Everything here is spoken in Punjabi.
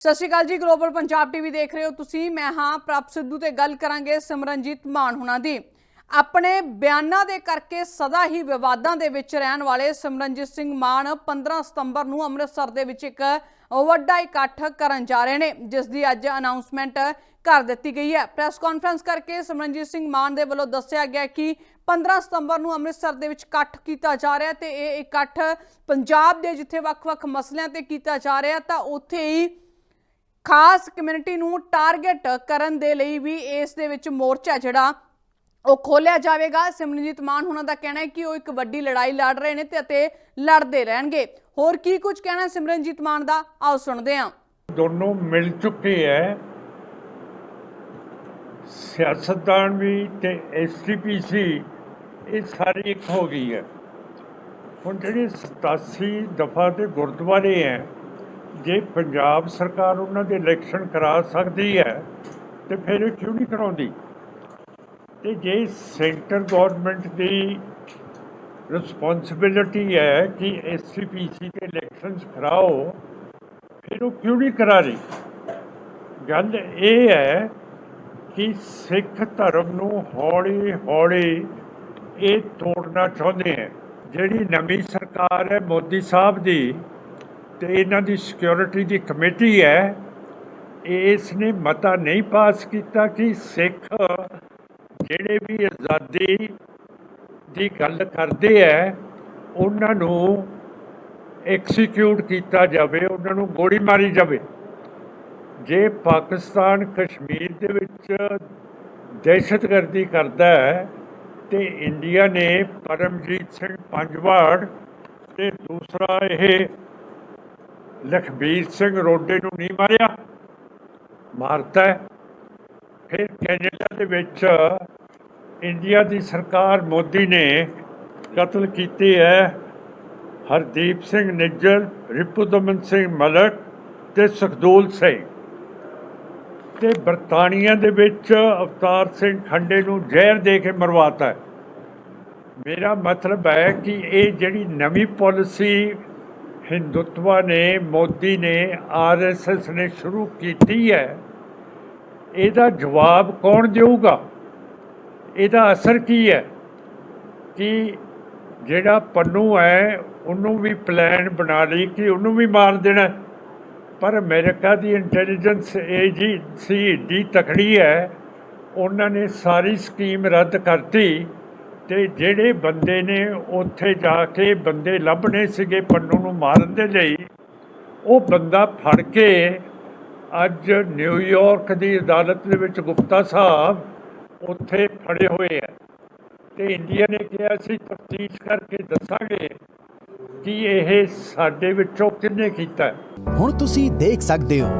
ਸਤਿ ਸ਼੍ਰੀ ਅਕਾਲ ਜੀ ਗਲੋਬਲ ਪੰਜਾਬ ਟੀਵੀ ਦੇਖ ਰਹੇ ਹੋ ਤੁਸੀਂ। ਮੈਂ ਹਾਂ ਪ੍ਰਭ ਸਿੱਧੂ ਤੇ ਗੱਲ ਕਰਾਂਗੇ ਸਿਮਰਨਜੀਤ ਮਾਨ ਹੁਣਾਂ ਦੀ। ਆਪਣੇ ਬਿਆਨਾਂ ਦੇ ਕਰਕੇ ਸਦਾ ਹੀ ਵਿਵਾਦਾਂ ਦੇ ਵਿੱਚ ਰਹਿਣ ਵਾਲੇ ਸਿਮਰਨਜੀਤ ਸਿੰਘ ਮਾਨ 15 ਸਤੰਬਰ ਨੂੰ ਅੰਮ੍ਰਿਤਸਰ ਦੇ ਵਿੱਚ ਇੱਕ ਵੱਡਾ ਇਕੱਠ ਕਰਨ ਜਾ ਰਹੇ ਨੇ, ਜਿਸ ਦੀ ਅੱਜ ਅਨਾਉਂਸਮੈਂਟ ਕਰ ਦਿੱਤੀ ਗਈ ਹੈ। ਪ੍ਰੈਸ ਕਾਨਫਰੰਸ ਕਰਕੇ ਸਿਮਰਨਜੀਤ ਸਿੰਘ ਮਾਨ ਦੇ ਵੱਲੋਂ ਦੱਸਿਆ ਗਿਆ ਕਿ 15 ਸਤੰਬਰ ਨੂੰ ਅੰਮ੍ਰਿਤਸਰ ਦੇ ਵਿੱਚ ਇਕੱਠ ਕੀਤਾ ਜਾ ਰਿਹਾ ਤੇ ਇਹ ਇਕੱਠ ਪੰਜਾਬ ਦੇ ਜਿੱਥੇ ਵੱਖ-ਵੱਖ ਮਸਲਿਆਂ ਤੇ ਕੀਤਾ ਜਾ ਰਿਹਾ ਤਾਂ ਉੱਥੇ ਹੀ ਖਾਸ ਕਮਿਊਨਿਟੀ ਨੂੰ ਟਾਰਗੇਟ ਕਰਨ ਦੇ ਲਈ ਵੀ ਇਸ ਦੇ ਵਿੱਚ ਮੋਰਚਾ ਜਿਹੜਾ, ਉਹ ਖੋਲਿਆ ਜਾਵੇਗਾ। ਸਿਮਰਨਜੀਤ ਮਾਨ ਹੁਣਾਂ ਦਾ ਕਹਿਣਾ ਹੈ ਕਿ ਉਹ ਇੱਕ ਵੱਡੀ ਲੜਾਈ ਲੜ ਰਹੇ ਨੇ ਤੇ ਅਤੇ ਲੜਦੇ ਰਹਿਣਗੇ। ਹੋਰ ਕੀ ਕੁਝ ਕਹਿਣਾ ਸਿਮਰਨਜੀਤ ਮਾਨ ਦਾ? ਆਓ ਸੁਣਦੇ ਹਾਂ। ਦੋਨੋਂ ਮਿਲ ਚੁੱਕੇ ਹੈ ਸਿਆਸਤਦਾਨ ਵੀ ਤੇ ਐਸਟੀਪੀਸੀ ਇਹ ਸਾਰੀ ਇੱਕ ਹੋ ਗਈ ਹੈ ਹੁਣ ਜਿਹੜੀ 87 ਦਫਾ ਦੇ ਗੁਰਦੁਆਰੇ ਹੈ ਜੇ ਪੰਜਾਬ ਸਰਕਾਰ ਉਹਨਾਂ ਦੇ ਇਲੈਕਸ਼ਨ ਕਰਾ ਸਕਦੀ ਹੈ, ਤੇ ਫਿਰ ਇਹ ਕਿਉਂ ਨਹੀਂ ਕਰਾਉਂਦੀ? ਤੇ ਜੇ ਸੈਂਟਰ ਗਵਰਨਮੈਂਟ ਦੀ ਰਿਸਪੌਂਸਿਬਿਲਿਟੀ ਹੈ ਕਿ ਐਸਟੀਪੀਸੀ ਦੇ ਇਲੈਕਸ਼ਨਸ ਕਰਾਓ, ਫਿਰ ਉਹ ਕਿਉਂ ਨਹੀਂ ਕਰਾ ਰਹੀ? ਗੱਲ ਇਹ ਹੈ ਕਿ ਸਿੱਖ ਧਰਮ ਨੂੰ ਹੌਲੀ ਹੌਲੀ ਇਹ ਤੋੜਨਾ ਚਾਹੁੰਦੇ ਹੈ। ਜਿਹੜੀ ਨਵੀਂ ਸਰਕਾਰ ਹੈ ਮੋਦੀ ਸਾਹਿਬ ਦੀ ਤੇ ਇਹਨਾਂ ਦੀ ਸਿਕਿਉਰਿਟੀ ਦੀ ਕਮੇਟੀ ਹੈ ਇਸ ਨੇ ਮਤਾ ਨਹੀਂ ਪਾਸ ਕੀਤਾ ਕਿ ਸਿੱਖ ਜਿਹੜੇ ਵੀ ਆਜ਼ਾਦੀ ਦੀ ਗੱਲ ਕਰਦੇ ਹੈ, ਉਹਨਾਂ ਨੂੰ ਐਕਸੀਕਿਊਟ ਕੀਤਾ ਜਾਵੇ, ਉਹਨਾਂ ਨੂੰ ਗੋਲੀ ਮਾਰੀ ਜਾਵੇ। ਜੇ ਪਾਕਿਸਤਾਨ ਕਸ਼ਮੀਰ ਦੇ ਵਿੱਚ ਦਹਿਸ਼ਤਗਰਦੀ ਕਰਦਾ ਹੈ, ਤੇ ਇੰਡੀਆ ਨੇ ਪਰਮਜੀਤ ਸਿੰਘ ਪੰਜਵਾੜ ਤੇ ਦੂਸਰਾ ਇਹ ਲਖਬੀਰ ਸਿੰਘ ਰੋਡੇ ਨੂੰ ਨਹੀਂ ਮਾਰਿਆ। ਮਾਰਤਾ ਫਿਰ ਕੈਨੇਡਾ ਦੇ ਵਿੱਚ ਇੰਡੀਆ ਦੀ ਸਰਕਾਰ ਮੋਦੀ ਨੇ ਕਤਲ ਕੀਤੇ ਹੈ। ਹਰਦੀਪ ਸਿੰਘ ਨਿੱਜਰ, ਰਿਪੁਦਮਨ ਸਿੰਘ ਮਲਕ ਤੇ ਸੁਖਦੂਲ ਸਿੰਘ। ਤੇ ਬਰਤਾਨੀਆ ਦੇ ਵਿੱਚ ਅਵਤਾਰ ਸਿੰਘ ਖੰਡੇ ਨੂੰ ਜ਼ਹਿਰ ਦੇ ਕੇ ਮਰਵਾਤਾ ਮੇਰਾ ਮਤਲਬ ਹੈ ਕਿ ਇਹ ਜਿਹੜੀ ਨਵੀਂ ਪਾਲਿਸੀ ਹਿੰਦੁੱਤਵਾ ਨੇ, ਮੋਦੀ ਨੇ ਆਰਐਸਐਸ ਨੇ ਸ਼ੁਰੂ ਕੀਤੀ ਹੈ। ਇਹਦਾ ਜਵਾਬ ਕੌਣ ਦੇਊਗਾ? ਇਹਦਾ ਅਸਰ ਕੀ ਹੈ? ਕਿ ਜਿਹੜਾ ਪੰਨੂ ਹੈ, ਉਹਨੂੰ ਵੀ ਪਲਾਨ ਬਣਾ ਲਈ ਕਿ ਉਹਨੂੰ ਵੀ ਮਾਰ ਦੇਣਾ। ਪਰ ਅਮਰੀਕਾ ਦੀ ਇੰਟੈਲੀਜੈਂਸ ਏਜੰਸੀ ਦੀ ਤਕੜੀ ਹੈ, ਉਹਨਾਂ ਨੇ ਸਾਰੀ ਸਕੀਮ ਰੱਦ ਕਰਤੀ। ਤੇ ਜਿਹੜੇ ਬੰਦੇ ਨੇ ਉੱਥੇ ਜਾ ਕੇ ਬੰਦੇ ਲੱਭਣੇ ਸੀਗੇ ਪੰਨੂ ਨੂੰ ਮਾਰਨ ਦੇ ਲਈ, ਉਹ ਬੰਦਾ ਫੜ ਕੇ ਅੱਜ ਨਿਊਯਾਰਕ ਦੀ ਅਦਾਲਤ ਦੇ ਵਿੱਚ ਗੁਪਤਾ ਸਾਹਿਬ ਉੱਥੇ ਫੜੇ ਹੋਏ ਆ। ਤੇ ਇੰਡੀਆ ਨੇ ਕਿਹਾ ਸੀ, ਤਫਤੀਸ਼ ਕਰਕੇ ਦੱਸਾਂਗੇ ਕਿ ਇਹ ਸਾਡੇ ਵਿੱਚੋਂ ਕਿੰਨੇ ਕੀਤਾ। ਹੁਣ ਤੁਸੀਂ ਦੇਖ ਸਕਦੇ ਹੋ